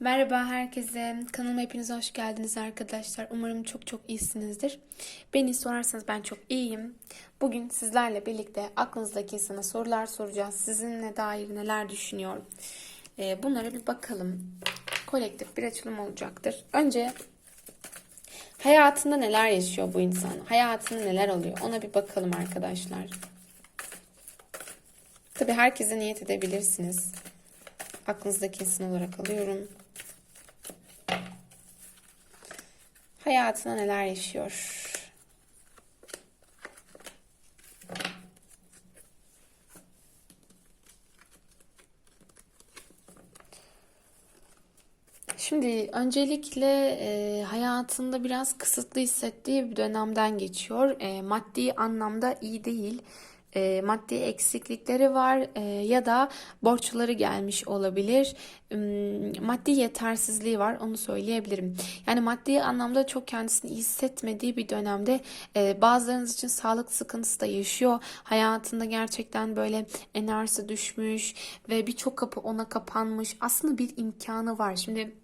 Merhaba herkese. Kanalıma hepiniz hoş geldiniz arkadaşlar. Umarım çok çok iyisinizdir. Beni sorarsanız ben çok iyiyim. Bugün sizlerle birlikte aklınızdaki insana sorular soracağız. Sizinle dair neler düşünüyor? Ee, bunlara bir bakalım. Kolektif bir açılım olacaktır. Önce hayatında neler yaşıyor bu insan? Hayatında neler oluyor? Ona bir bakalım arkadaşlar. Tabii herkese niyet edebilirsiniz. Aklınızdaki insan olarak alıyorum. Hayatına neler yaşıyor? Şimdi öncelikle e, hayatında biraz kısıtlı hissettiği bir dönemden geçiyor. E, maddi anlamda iyi değil. E, maddi eksiklikleri var e, ya da borçları gelmiş olabilir. Hmm, Maddi yetersizliği var onu söyleyebilirim. Yani maddi anlamda çok kendisini hissetmediği bir dönemde e, bazılarınız için sağlık sıkıntısı da yaşıyor. Hayatında gerçekten böyle enerjisi düşmüş ve birçok kapı ona kapanmış. Aslında bir imkanı var. Şimdi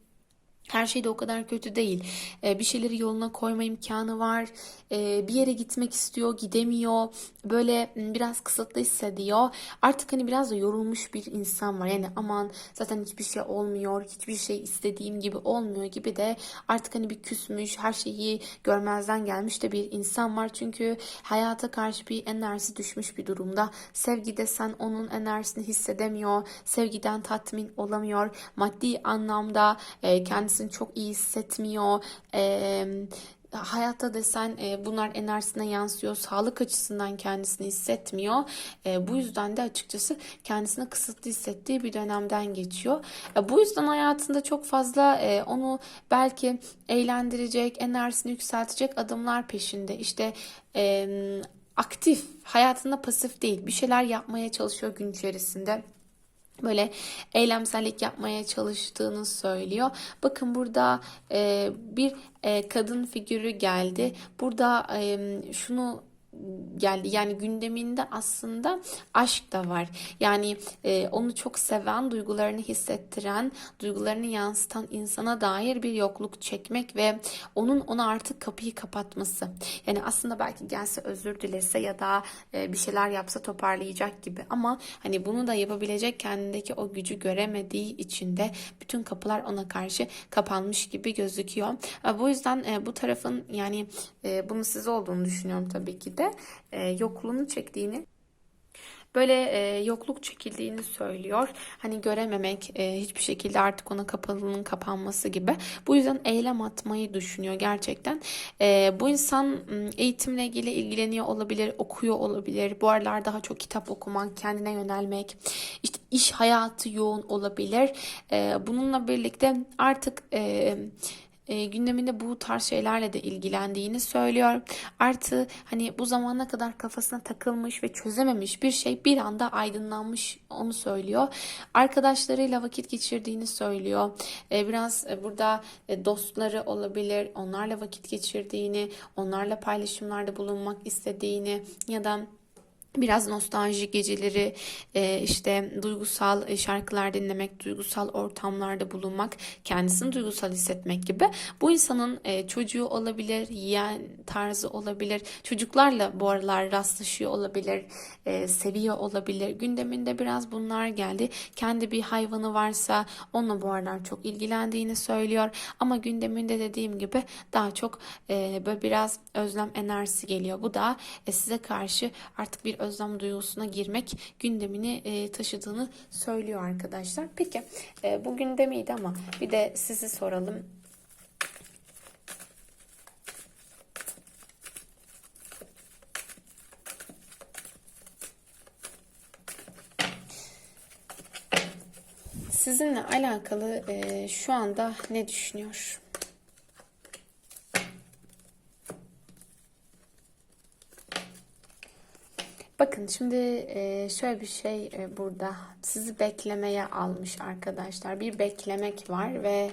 her şey de o kadar kötü değil. Ee, bir şeyleri yoluna koyma imkanı var. Ee, bir yere gitmek istiyor, gidemiyor. Böyle m, biraz kısıtlı hissediyor. Artık hani biraz da yorulmuş bir insan var. Yani aman zaten hiçbir şey olmuyor, hiçbir şey istediğim gibi olmuyor gibi de artık hani bir küsmüş, her şeyi görmezden gelmiş de bir insan var. Çünkü hayata karşı bir enerjisi düşmüş bir durumda. Sevgi desen onun enerjisini hissedemiyor. Sevgiden tatmin olamıyor. Maddi anlamda e, kendisini çok iyi hissetmiyor. E, hayatta desen e, bunlar enerjisine yansıyor. Sağlık açısından kendisini hissetmiyor. E, bu yüzden de açıkçası kendisini kısıtlı hissettiği bir dönemden geçiyor. E, bu yüzden hayatında çok fazla e, onu belki eğlendirecek, enerjisini yükseltecek adımlar peşinde. İşte e, aktif, hayatında pasif değil. Bir şeyler yapmaya çalışıyor gün içerisinde böyle eylemsellik yapmaya çalıştığını söylüyor. Bakın burada e, bir e, kadın figürü geldi. Burada e, şunu geldi. Yani gündeminde aslında aşk da var. Yani e, onu çok seven, duygularını hissettiren, duygularını yansıtan insana dair bir yokluk çekmek ve onun ona artık kapıyı kapatması. Yani aslında belki gelse özür dilese ya da e, bir şeyler yapsa toparlayacak gibi ama hani bunu da yapabilecek kendindeki o gücü göremediği için de bütün kapılar ona karşı kapanmış gibi gözüküyor. E, bu yüzden e, bu tarafın yani e, bunun siz olduğunu düşünüyorum tabii ki de e, yokluğunu çektiğini böyle e, yokluk çekildiğini söylüyor. Hani görememek e, hiçbir şekilde artık ona kapalının kapanması gibi. Bu yüzden eylem atmayı düşünüyor gerçekten. E, bu insan eğitimle ilgili ilgileniyor olabilir, okuyor olabilir. Bu aralar daha çok kitap okumak, kendine yönelmek, işte iş hayatı yoğun olabilir. E, bununla birlikte artık e, e, gündeminde bu tarz şeylerle de ilgilendiğini söylüyor. Artı hani bu zamana kadar kafasına takılmış ve çözememiş bir şey bir anda aydınlanmış onu söylüyor. Arkadaşlarıyla vakit geçirdiğini söylüyor. E, biraz e, burada e, dostları olabilir. Onlarla vakit geçirdiğini, onlarla paylaşımlarda bulunmak istediğini ya da Biraz nostalji geceleri, e, işte duygusal e, şarkılar dinlemek, duygusal ortamlarda bulunmak, kendisini duygusal hissetmek gibi. Bu insanın e, çocuğu olabilir, yiyen tarzı olabilir, çocuklarla bu aralar rastlaşıyor olabilir, seviyor olabilir. Gündeminde biraz bunlar geldi. Kendi bir hayvanı varsa onunla bu aralar çok ilgilendiğini söylüyor. Ama gündeminde dediğim gibi daha çok böyle biraz özlem enerjisi geliyor. Bu da size karşı artık bir özlem duygusuna girmek gündemini e, taşıdığını söylüyor arkadaşlar. Peki e, bu gündemiydi ama bir de sizi soralım. Sizinle alakalı e, şu anda ne düşünüyor? Bakın şimdi şöyle bir şey e, burada sizi beklemeye almış arkadaşlar. Bir beklemek var ve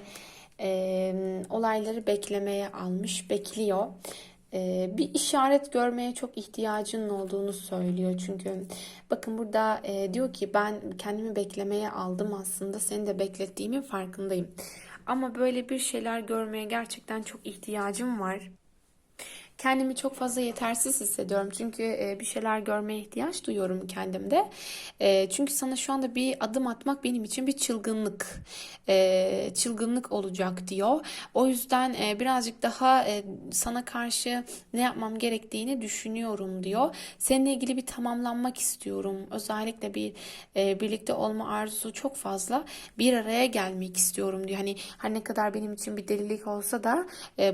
olayları beklemeye almış, bekliyor. Bir işaret görmeye çok ihtiyacının olduğunu söylüyor. Çünkü bakın burada diyor ki ben kendimi beklemeye aldım aslında. Seni de beklettiğimin farkındayım. Ama böyle bir şeyler görmeye gerçekten çok ihtiyacım var. Kendimi çok fazla yetersiz hissediyorum. Çünkü e, bir şeyler görmeye ihtiyaç duyuyorum kendimde. E, çünkü sana şu anda bir adım atmak benim için bir çılgınlık. E, çılgınlık olacak diyor. O yüzden birazcık daha sana karşı ne yapmam gerektiğini düşünüyorum diyor. Seninle ilgili bir tamamlanmak istiyorum. Özellikle bir birlikte olma arzusu çok fazla. Bir araya gelmek istiyorum diyor. Hani her ne kadar benim için bir delilik olsa da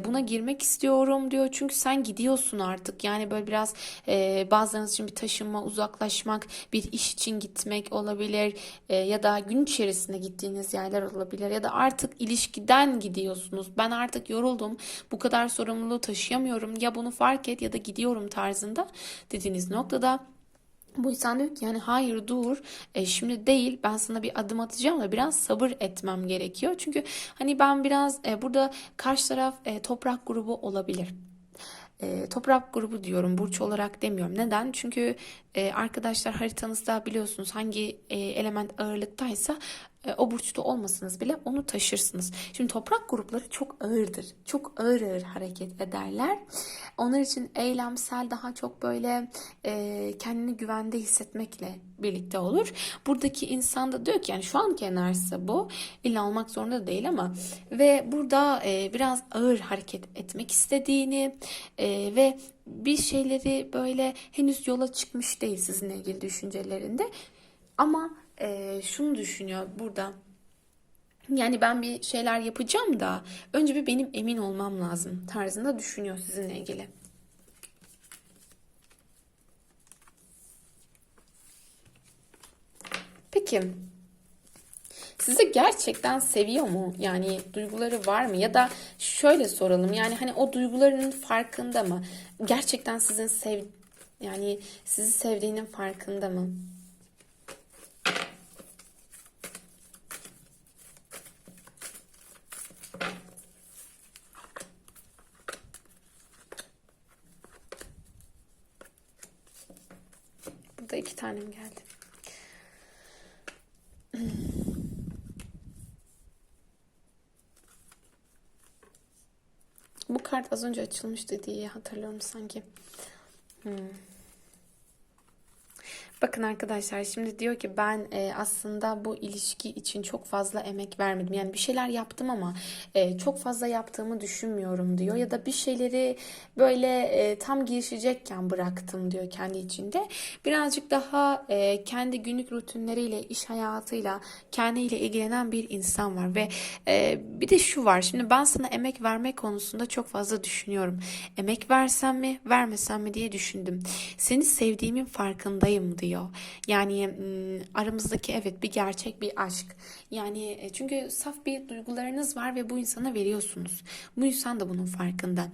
buna girmek istiyorum diyor. Çünkü sen gidiyorsun artık. Yani böyle biraz e, bazılarınız için bir taşınma, uzaklaşmak, bir iş için gitmek olabilir E, ya da gün içerisinde gittiğiniz yerler olabilir ya da artık ilişkiden gidiyorsunuz. Ben artık yoruldum. Bu kadar sorumluluğu taşıyamıyorum. Ya bunu fark et ya da gidiyorum tarzında dediğiniz noktada bu insan diyor ki yani hayır dur e, şimdi değil ben sana bir adım atacağım da biraz sabır etmem gerekiyor. Çünkü hani ben biraz e, burada karşı taraf e, toprak grubu olabilir. E, toprak grubu diyorum burç olarak demiyorum. Neden? Çünkü e, arkadaşlar haritanızda biliyorsunuz hangi e, element ağırlıktaysa e, o burçta olmasanız bile onu taşırsınız. Şimdi toprak grupları çok ağırdır. Çok ağır ağır hareket ederler. Onlar için eylemsel daha çok böyle e, kendini güvende hissetmekle birlikte olur. Buradaki insan da diyor ki yani şu anki enerjisi bu. İlla olmak zorunda değil ama ve burada e, biraz ağır hareket etmek istediğini e, ve bir şeyleri böyle henüz yola çıkmış değil sizinle ilgili düşüncelerinde. Ama e, şunu düşünüyor burada. Yani ben bir şeyler yapacağım da önce bir benim emin olmam lazım tarzında düşünüyor sizinle ilgili. Peki sizi gerçekten seviyor mu? Yani duyguları var mı? Ya da şöyle soralım. Yani hani o duygularının farkında mı? Gerçekten sizin sev yani sizi sevdiğinin farkında mı? Burada iki tanem geldi. Bu kart az önce açılmıştı diye hatırlıyorum sanki. Hmm. Bakın arkadaşlar şimdi diyor ki ben e, aslında bu ilişki için çok fazla emek vermedim. Yani bir şeyler yaptım ama e, çok fazla yaptığımı düşünmüyorum diyor. Ya da bir şeyleri böyle e, tam girişecekken bıraktım diyor kendi içinde. Birazcık daha e, kendi günlük rutinleriyle, iş hayatıyla, kendiyle ilgilenen bir insan var. Ve e, bir de şu var. Şimdi ben sana emek vermek konusunda çok fazla düşünüyorum. Emek versem mi, vermesem mi diye düşündüm. Seni sevdiğimin farkındayım diyor. Yani aramızdaki evet bir gerçek bir aşk. Yani e, çünkü saf bir duygularınız var ve bu insana veriyorsunuz. Bu insan da bunun farkında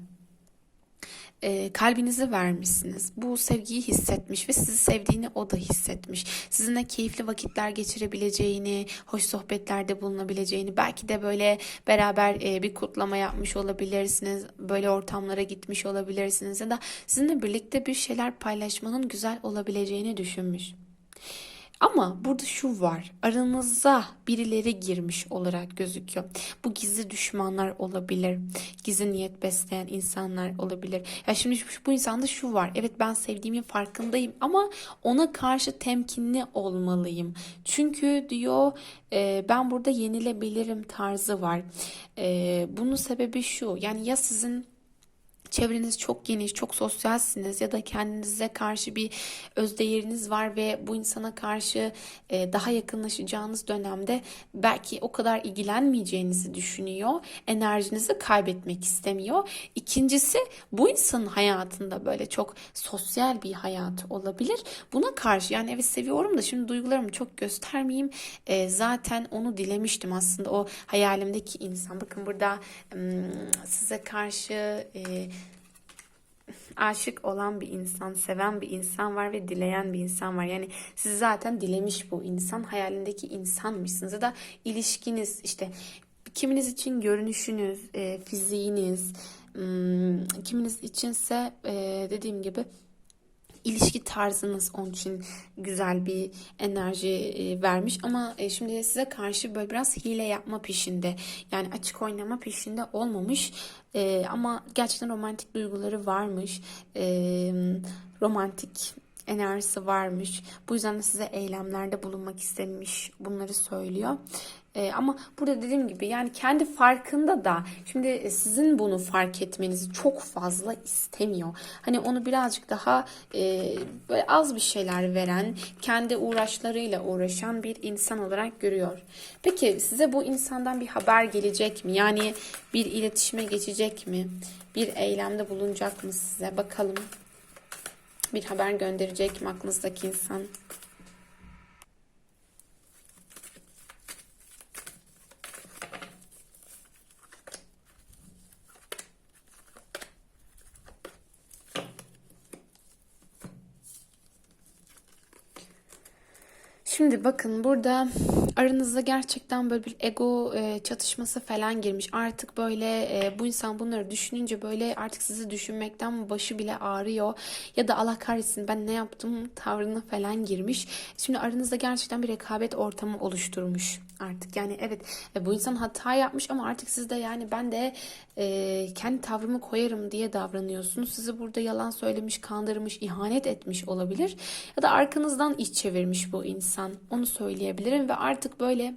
e, kalbinizi vermişsiniz. Bu sevgiyi hissetmiş ve sizi sevdiğini o da hissetmiş. Sizinle keyifli vakitler geçirebileceğini, hoş sohbetlerde bulunabileceğini, belki de böyle beraber e, bir kutlama yapmış olabilirsiniz. Böyle ortamlara gitmiş olabilirsiniz ya da sizinle birlikte bir şeyler paylaşmanın güzel olabileceğini düşünmüş. Ama burada şu var. Aranıza birileri girmiş olarak gözüküyor. Bu gizli düşmanlar olabilir. Gizli niyet besleyen insanlar olabilir. Ya şimdi bu insanda şu var. Evet ben sevdiğimin farkındayım ama ona karşı temkinli olmalıyım. Çünkü diyor e, ben burada yenilebilirim tarzı var. E, bunun sebebi şu. Yani ya sizin çevreniz çok geniş, çok sosyalsiniz ya da kendinize karşı bir özdeğeriniz var ve bu insana karşı e, daha yakınlaşacağınız dönemde belki o kadar ilgilenmeyeceğinizi düşünüyor. Enerjinizi kaybetmek istemiyor. İkincisi bu insanın hayatında böyle çok sosyal bir hayat olabilir. Buna karşı yani evet seviyorum da şimdi duygularımı çok göstermeyeyim. E, zaten onu dilemiştim aslında o hayalimdeki insan. Bakın burada size karşı e, aşık olan bir insan, seven bir insan var ve dileyen bir insan var. Yani sizi zaten dilemiş bu insan, hayalindeki insanmışsınız ya da ilişkiniz işte kiminiz için görünüşünüz, e, fiziğiniz, hmm, kiminiz içinse e, dediğim gibi ilişki tarzınız onun için güzel bir enerji e, vermiş. Ama e, şimdi size karşı böyle biraz hile yapma peşinde yani açık oynama peşinde olmamış. E, ama gerçekten romantik duyguları varmış. Romantik enerjisi varmış bu yüzden de size eylemlerde bulunmak istemiş bunları söylüyor. Ee, ama burada dediğim gibi yani kendi farkında da şimdi sizin bunu fark etmenizi çok fazla istemiyor. Hani onu birazcık daha e, böyle az bir şeyler veren, kendi uğraşlarıyla uğraşan bir insan olarak görüyor. Peki size bu insandan bir haber gelecek mi? Yani bir iletişime geçecek mi? Bir eylemde bulunacak mı size? Bakalım. Bir haber gönderecek mi aklınızdaki insan? Bakın burada aranızda gerçekten böyle bir ego e, çatışması falan girmiş. Artık böyle e, bu insan bunları düşününce böyle artık sizi düşünmekten başı bile ağrıyor. Ya da Allah kahretsin ben ne yaptım tavrına falan girmiş. Şimdi aranızda gerçekten bir rekabet ortamı oluşturmuş artık. Yani evet e, bu insan hata yapmış ama artık siz de yani ben de e, kendi tavrımı koyarım diye davranıyorsunuz. Sizi burada yalan söylemiş, kandırmış, ihanet etmiş olabilir. Ya da arkanızdan iş çevirmiş bu insan. Onu söyleyebilirim ve artık böyle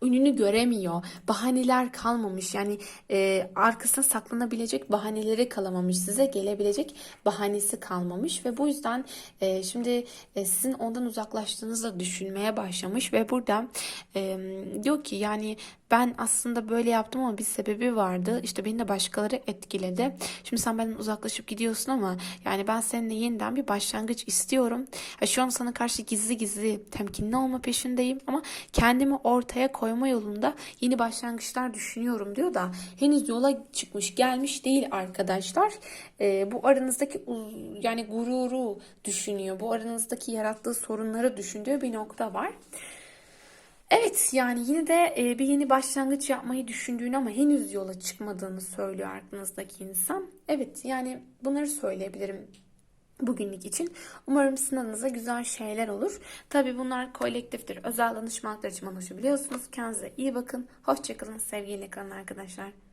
önünü göremiyor. Bahaneler kalmamış. Yani e, arkasına saklanabilecek bahaneleri kalamamış. Size gelebilecek bahanesi kalmamış ve bu yüzden e, şimdi e, sizin ondan uzaklaştığınızı düşünmeye başlamış ve burada e, diyor ki yani ben aslında böyle yaptım ama bir sebebi vardı. İşte beni de başkaları etkiledi. Şimdi sen benden uzaklaşıp gidiyorsun ama yani ben seninle yeniden bir başlangıç istiyorum. Ha, şu an sana karşı gizli gizli temkinli olma peşindeyim ama kendimi ortaya koyma yolunda yeni başlangıçlar düşünüyorum diyor da henüz yola çıkmış gelmiş değil arkadaşlar. Ee, bu aranızdaki yani gururu düşünüyor. Bu aranızdaki yarattığı sorunları düşündüğü bir nokta var. Evet yani yine de e, bir yeni başlangıç yapmayı düşündüğünü ama henüz yola çıkmadığını söylüyor aklınızdaki insan. Evet yani bunları söyleyebilirim bugünlük için. Umarım sizin adınıza güzel şeyler olur. Tabii bunlar kolektiftir. Özel danışmanlıklar için ulaşabiliyorsunuz. Kendinize iyi bakın. Hoşçakalın. Sevgiyle kalın arkadaşlar.